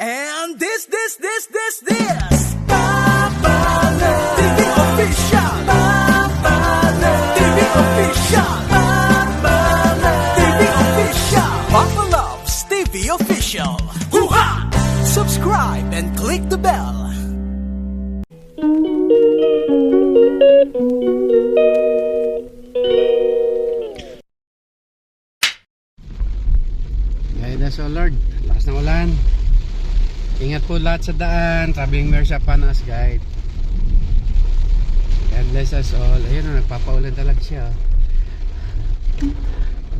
And this, this, this, this, this. Papalan TV Official. Papalan TV Official. Papalan TV Official. Papa Loves TV Official. Hoo-ha! Subscribe and click the bell. Ayun na so Lord, lakas ng ulan. Ingat po lahat sa daan, traveling mercy upon us guide. God bless us all. Ayun na, nagpapaulan talaga siya.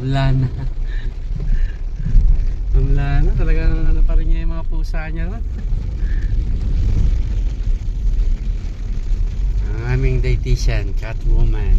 Ulan na. Ulan na, talagang ano pa rin niya yung mga pusa niya. no? Ang aming dietitian, Catwoman.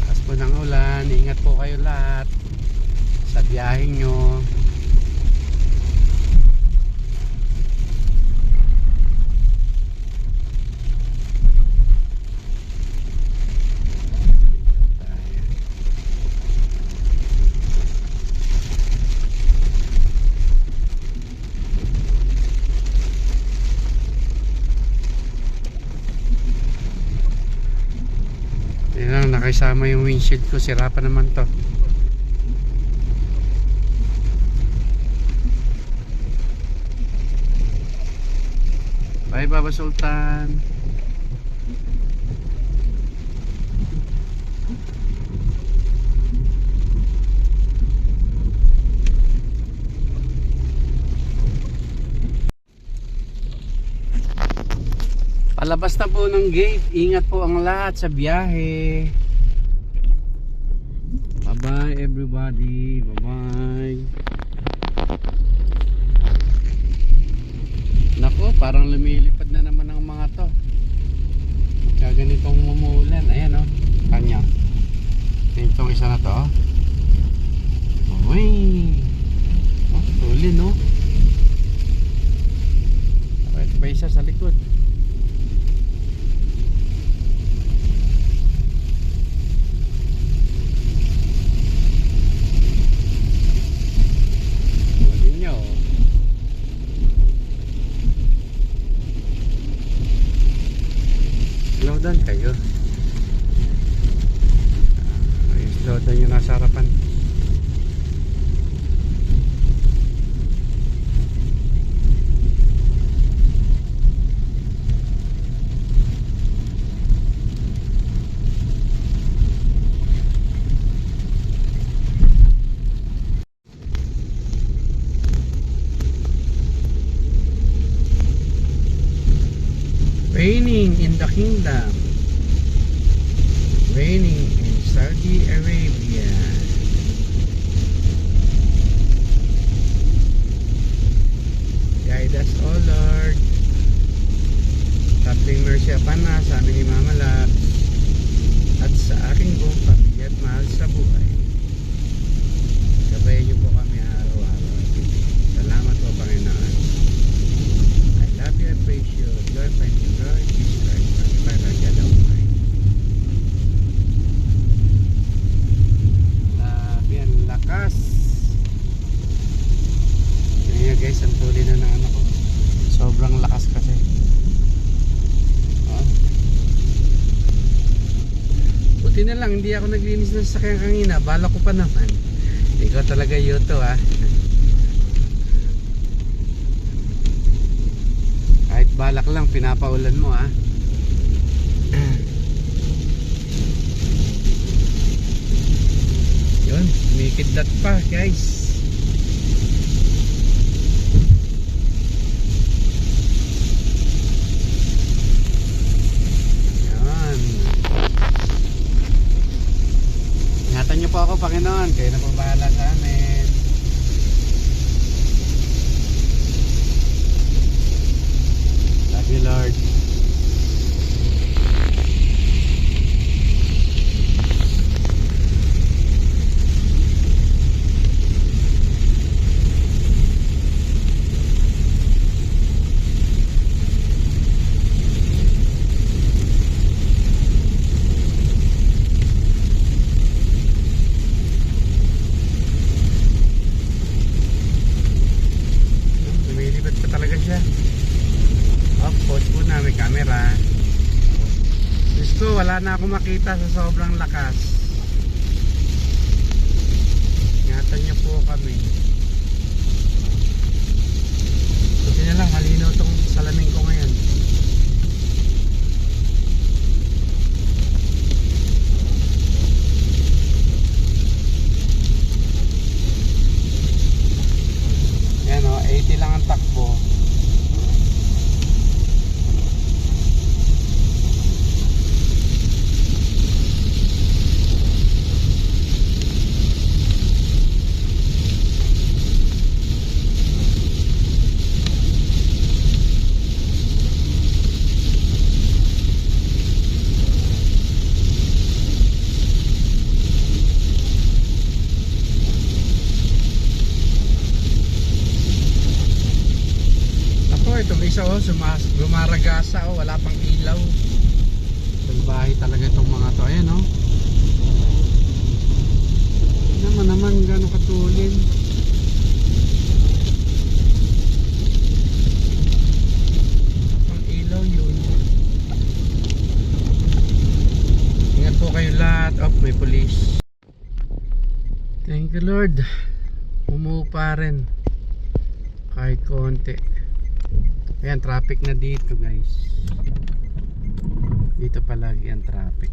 Taas po ng ulan, ingat po kayo lahat sa biyahe nyo. Yan lang, nakisama yung windshield ko, sira pa naman to. Bye Baba Sultan. Palabas na po ng gate. Ingat po ang lahat sa biyahe. Bye-bye everybody. Bye-bye. Nako, parang lumilipad na naman ang mga to. Kaganitong mumulan. Ayan. Oh. Kanya. Itong isa na to. Oh. Uy. Oh, tuloy no. Ito pa isa sa likod. Huli nyo. Slow down kayo. Ay, slow down yung nasa harapan. Raining in the kingdom. Raining in Saudi Arabia. Guide us, O Lord. Tabling mercy upon us, sa aming imamalab, at sa aking buong pamilya at mahal sa buhay. Gabayan niyo po kami araw-araw. Salamat po, Panginoon. I love you and praise you. Glorify you, Lord Jesus Christ. Buti na lang, hindi ako naglinis ng sasakyan kanina. Bala ko pa naman. Ikaw talaga yuto ah. Kahit balak lang, pinapaulan mo ah. Yun, kumikidlat pa guys. Yan. Ingatan niyo po ako, Panginoon. Kayo na po bahala sa amin. Love you, Lord. Na ako makita sa sobrang lakas. Ingatan niyo po kami. Buti na lang, malinaw tong salamin ko ngayon. Yan o, 80 lang ang takbo. Ako, itong isa oh, sumas, gumaragasa oh, wala pang ilaw. Salbahe talaga itong mga to. Ayan oh. Tingnan mo katulin. Pang ilaw yun. Ingat po kayo lahat. Oh, may police. Thank you Lord. Umupa rin. Kahit konti. Ayan, traffic na dito guys. Dito palagi ang traffic.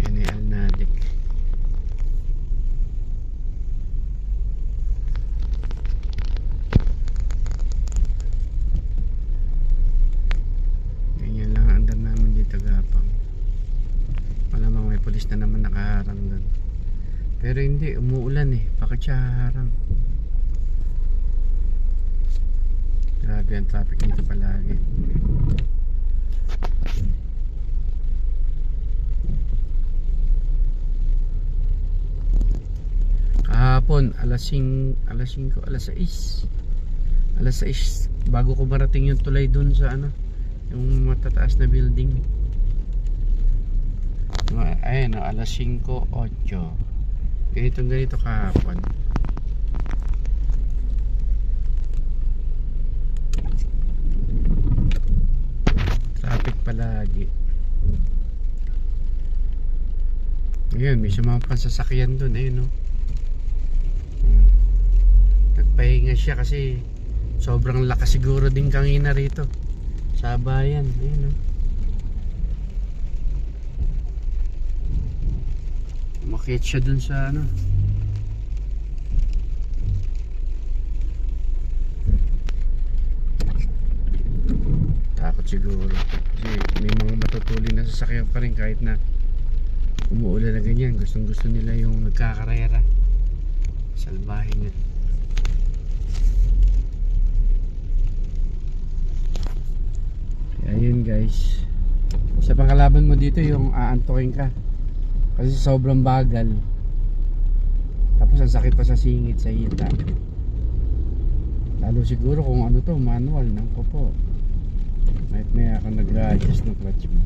Ayan yung Alnadic. Ganyan lang ang andar namin dito gapang. Malamang may polis na nakaharang doon. Pero hindi, umuulan eh. Haharang? Grabe ang traffic dito palagi. Kahapon, alas 5, alas 5, alas 6. Alas 6, bago ko marating yung tulay dun sa ano, yung matataas na building. Mga- Ayun, oh, alas 5, 8. Ganitong ganito kahapon. Traffic palagi. Ngayon, may sumamang sasakyan dun. Ayun, no. Hmm. Nagpahinga siya kasi sobrang lakas siguro din kangina rito. Sa bayan. Ayun, no. Umakit siya dun sa ano. Takot siguro. Kasi may mga matutulin na sasakyan pa rin kahit na umuulan na ganyan. Gustong gusto nila yung nagkakarera. Salbahe na. Kaya yun guys. Sa pangkalaban mo dito yung aantukin ka. Kasi sobrang bagal. Tapos ang sakit pa sa singit sa hita. Lalo siguro kung ano to, manual ng kopo. Kahit may ako nag-adjust ng clutch mo.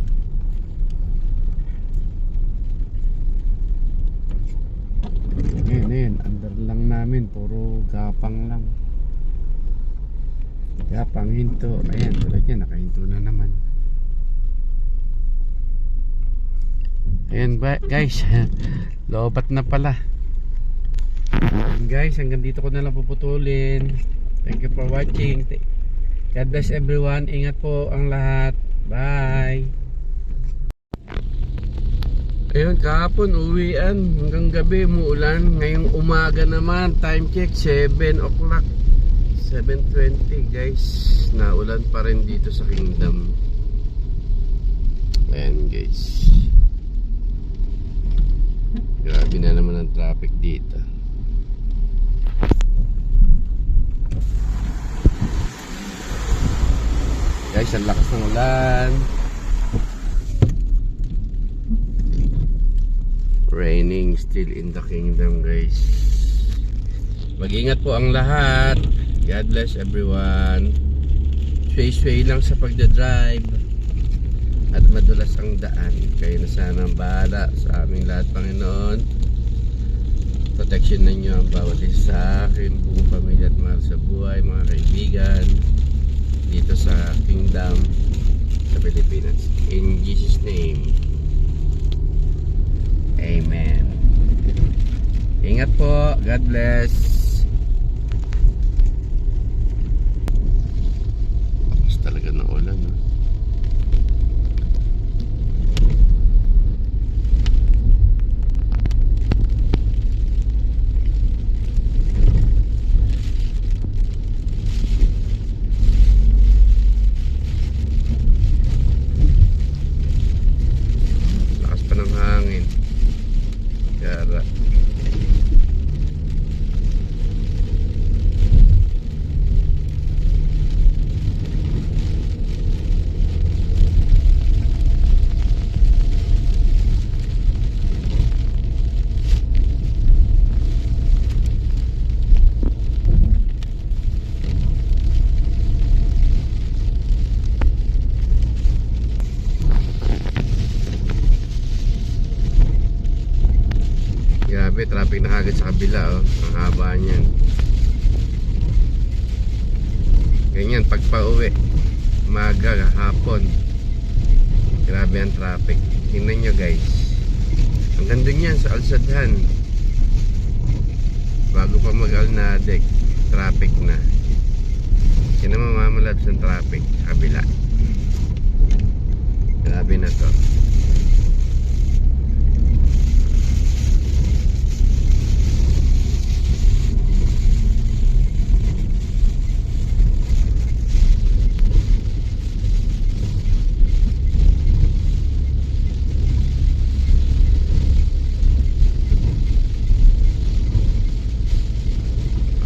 Ngayon, ngayon, under lang namin, puro gapang lang. Gapang, hinto. Ayan, tulad yan, nakahinto na naman. Ayan ba, guys, lobat na pala. Ayan, guys, hanggang dito ko na lang puputulin. Thank you for watching. God bless everyone. Ingat po ang lahat. Bye. Ayun, kahapon uwian hanggang gabi umuulan. Ngayong umaga naman, time check 7 o'clock. 7.20 guys. Naulan pa rin dito sa Kingdom. Ayan guys. Grabe na naman ang traffic dito. Guys, ang lakas ng ulan. Raining still in the kingdom, guys. Mag-ingat po ang lahat. God bless everyone. Sway-sway lang sa pagdadrive. At madulas ang daan. Kayo na sana ang bahala sa aming lahat, Panginoon. Protection ninyo ang bawat isa sa akin, buong pamilya at mahal sa buhay, mga kaibigan dito sa Kingdom. sa Pilipinas. In Jesus' name. Amen. Ingat po. God bless. Lakas talaga ng ulan. No? Lakas pa ng hangin. Kaya Grabe, traffic na kagad sa kabila oh. Ang haba niyan. Ganyan, pag pauwi, umaga, hapon. Grabe ang traffic. Tingnan nyo guys. Ang ganda niyan sa Alsadhan. Bago pa mag-Alnadek, traffic na. Yan ang mamamalabs ng traffic kabila. Grabe na to.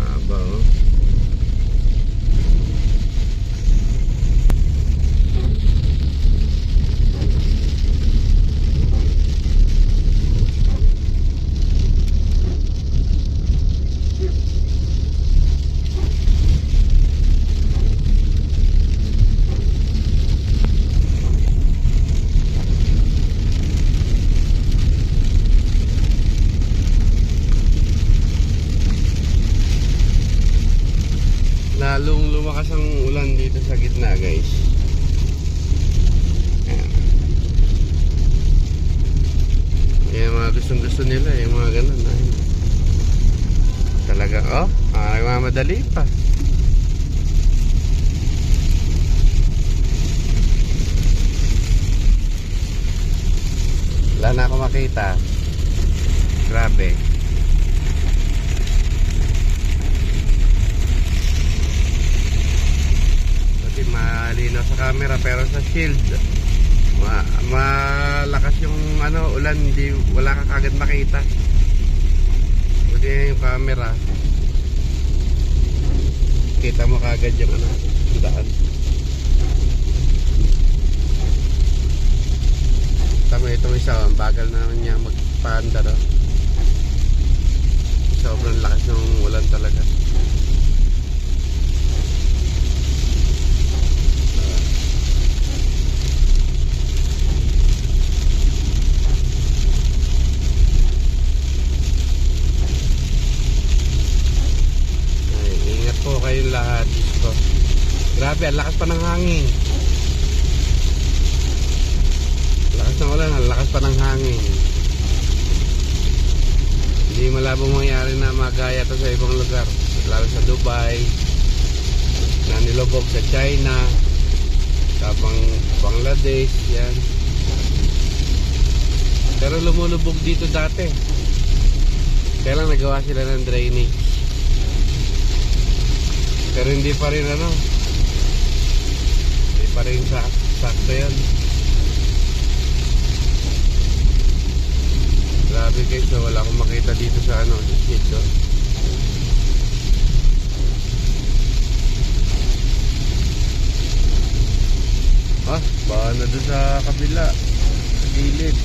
Haba oh. Lalong lumakas ang ulan dito sa gitna guys. Ayan. Yung mga gustong gusto nila, yung mga ganun. Ay. Talaga, oh, ah, nagmamadali pa. Wala na ako makita. Grabe. Malinaw sa camera pero sa shield ma malakas yung ano ulan hindi wala ka kagad makita. Buti yung camera. Kita mo kagad yung ano, daan. Tama itong isa, ang bagal na naman niya magpaandar. Oh. Sobrang lakas ng ulan talaga. Ay, ingat po kayong lahat. Diyos ko. Grabe, ang lakas pa ng hangin. Lakas ng ulan, lakas pa ng hangin. Hindi malabo mangyari na magaya to sa ibang lugar. Lalo sa Dubai, na nilubog sa China, sa Bang Bangladesh, yan. Pero lumulubog dito dati. Kaya lang nagawa sila ng drainage. Pero hindi pa rin ano. Pa rin sa sakto yan. Grabe guys, so wala akong makita dito sa ano, sa shit, oh. Ah, baka na doon sa kabila. Sa gilid.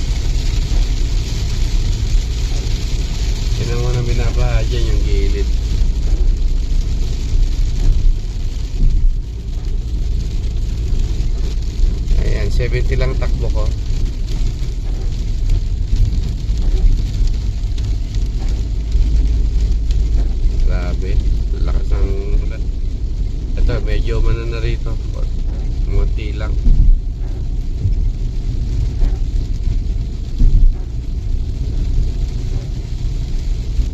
Yan ang mga binabaha dyan, yung gilid. ayan 70 lang takbo ko. Grabe lakas ng ulan. Ito medyo manan na rito. Munti lang.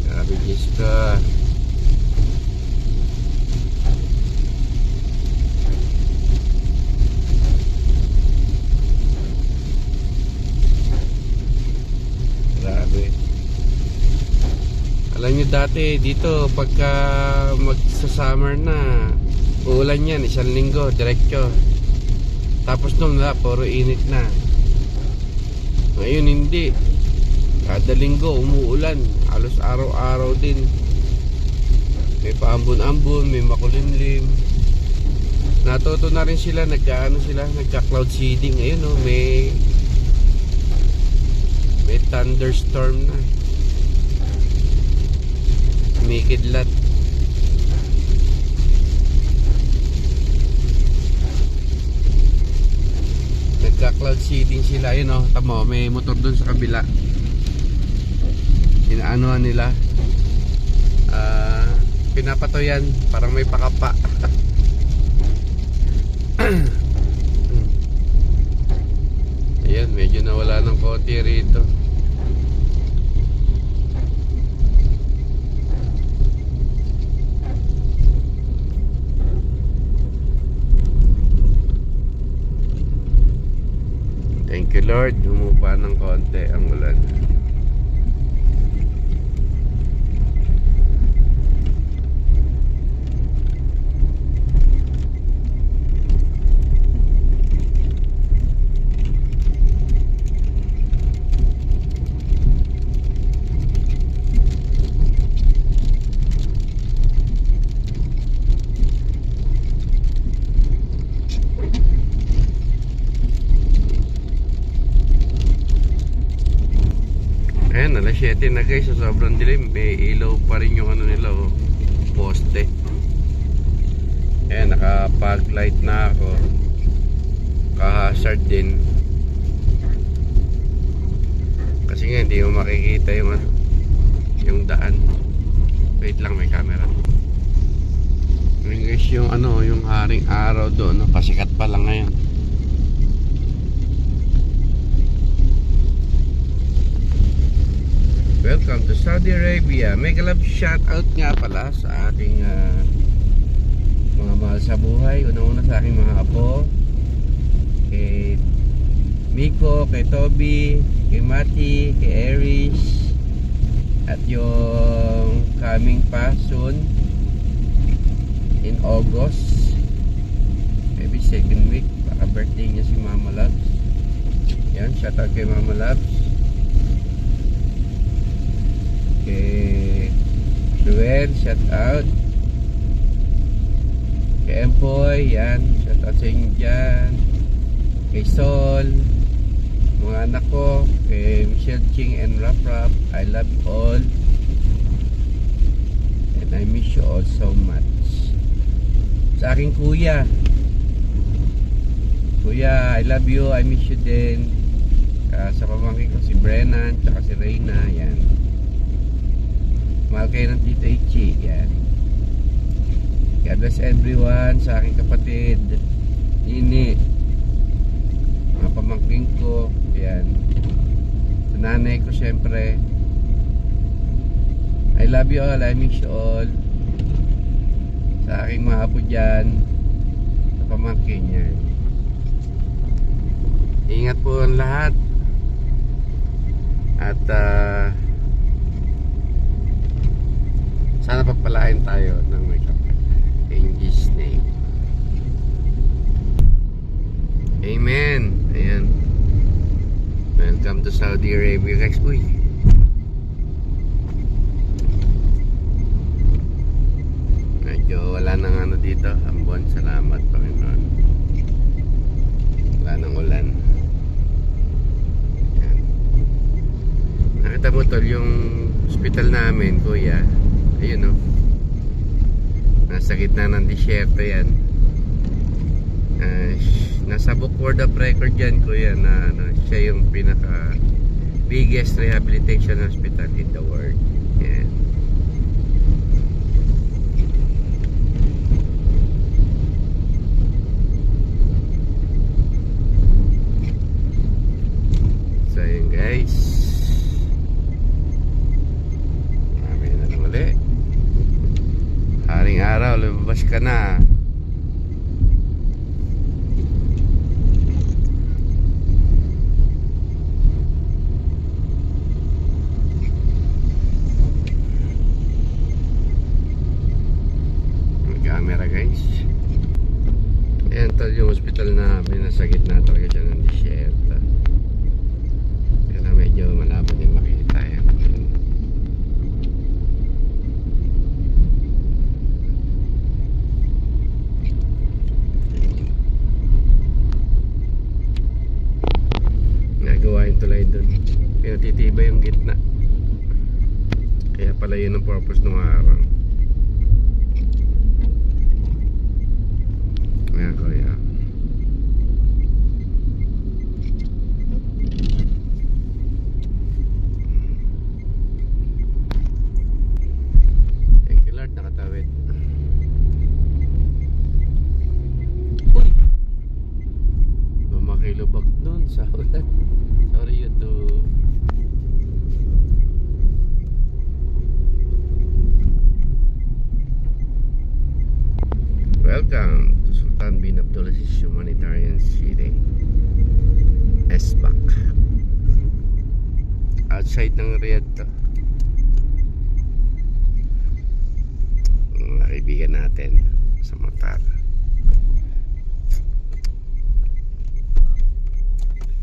Grabe just uh, dati dito pagka magsa-summer na uulan yan isang linggo diretso. Tapos nung wala puro init na. Ngayon hindi. Kada linggo umuulan. Halos araw-araw din. May paambon-ambon, may makulimlim. Natuto na rin sila, nagkaano sila, nagka-cloud seeding. Ayun oh, may may thunderstorm na. May kidlat. Nagka-cloud seeding sila. Ayun oh, tamo, may motor dun sa kabila. Inaanoan nila. Ah, pinapatoyan parang may pakapa. Ayan, medyo nawala ng konti rito. Lord, humupa ng konti ang ulan. Ayan, alas 7 na guys, sa sobrang dilim, may ilaw pa rin yung ano nila, oh, poste. Ayan, nakapag light na ako. Ka-hazard din. Kasi nga, hindi mo makikita yung ano, yung daan. Wait lang, may camera. Ngayon guys, yung ano, yung haring araw doon, no, pasikat pa lang ngayon. Welcome to Saudi Arabia. Mega love shout out nga pala sa ating ah, mga mahal sa buhay. Una-una sa aking mga apo. Kay Miko, kay Toby, kay Mati, kay Aries. At yung coming pa soon in August. Maybe second week. Baka birthday niya si Mama Labs. Yan, shout out kay Mama Labs kay Ruel, shout out. Kay Empoy, yan. Shout out sa inyo dyan. Kay Sol mga anak ko. Kay Michelle Ching and Rap Rap I love all. And I miss you all so much. Sa aking kuya. Kuya I love you I miss you din. Ah, sa pamangkin ko si Brennan tsaka si Reyna yan Mahal kayo ng Tito Ichi. Yan. God bless everyone sa aking kapatid. Nini. Mga pamangking ko. Yan. Sa nanay ko syempre. I love you all. I miss you all. Sa aking mga apo dyan. Sa pamangkin yan. Ingat po ang lahat. At ah pagpalain tayo ng may Jesus name. Amen. Ayan. Welcome to Saudi Arabia guys. Uy. Medyo wala nang ano dito. Ambon. Salamat Panginoon. Wala nang ulan. Ayan. Nakita mo tol yung hospital namin kuya. Ayun oh. Nasa gitna ng disyerto yan. Sh- nasa book world of record yan kuya na ano, siya yung pinaka biggest rehabilitation hospital in the world. Yan. So yun guys. Marami na lang ulit. na. May camera guys. Ayan tal yung hospital namin. Nasa gitna talaga siya ng disyerta. Kaya medyo malabo din makita yan. Nagawa yung tulay doon. Pinatitibay yung gitna. Kaya pala yun ang purpose ng harang. Ayan kuya. Thank you Lord, nakatawid. Uy! Mamakilubak dun sa ulan. Sorry YouTube. Welcome to Sultan bin Abdulaziz Humanitarian City. SBAC. Outside ng Riyadh to. Kaibigan natin sa Matar.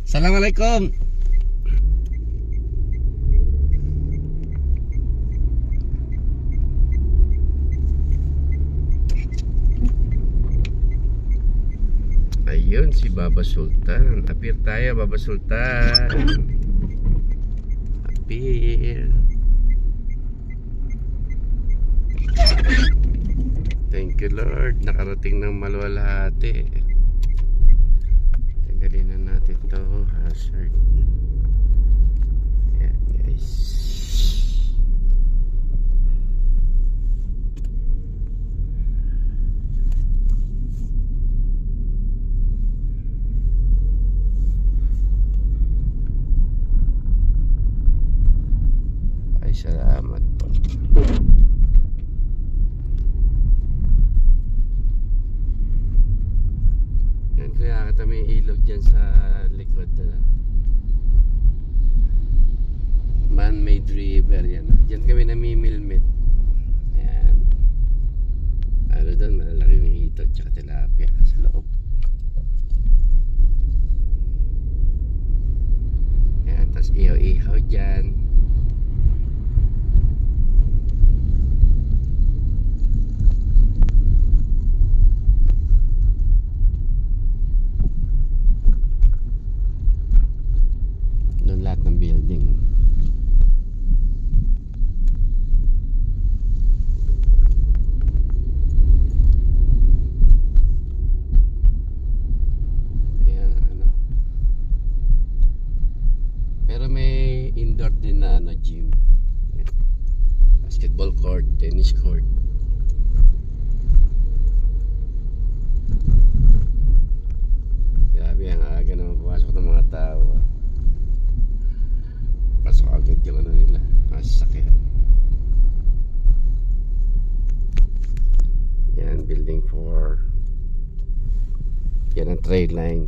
Assalamualaikum. Ayun si Baba Sultan. Appear tayo Baba Sultan. Appear. Thank you Lord. Nakarating ng maluwalhati. Tanggalin na natin to hazard. Ayan guys. Ay, salamat po. Yan kaya kita may ilog dyan sa likod. Uh, man-made river yan. ah. Diyan kami namimilmit. Ayan. Ano doon, malalaki yung hito tsaka tilapia sa loob. Ayan, tapos ihaw-ihaw dyan. Doon lahat ng building. Ayan, ano. Pero may indoor din na ano, gym. Ayan. Basketball court, tennis court. Grabe ang aga naman pumasok ng mga tao. ah. Pasok agad yung ano nila, mga sasakyan. 4. Yan ang trade line.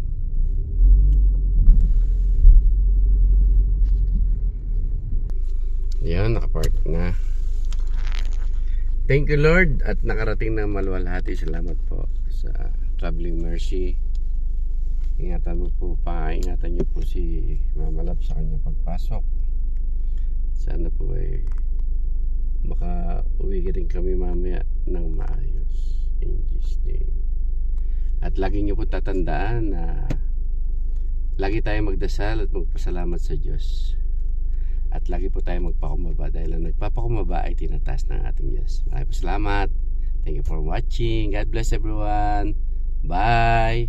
Yan, nakapark na. Thank you Lord at nakarating na maluwalhati. Salamat po sa Traveling Mercy. Ingatan mo po, paingatan niyo po si Mama Love sa kanyang pagpasok. Sana po ay maka-uwi rin kami mamaya ng maayos. In Jesus name. At lagi niyo po tatandaan na lagi tayong magdasal at magpasalamat sa Diyos. At lagi po tayong magpakumbaba dahil ang nagpapakumbaba ay tinataas ng ating Diyos. Maraming salamat. Thank you for watching. God bless everyone. Bye.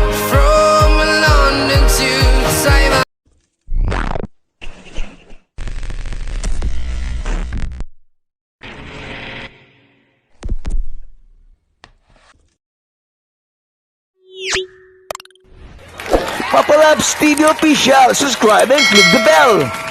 Labs TV Official. Subscribe and click the bell.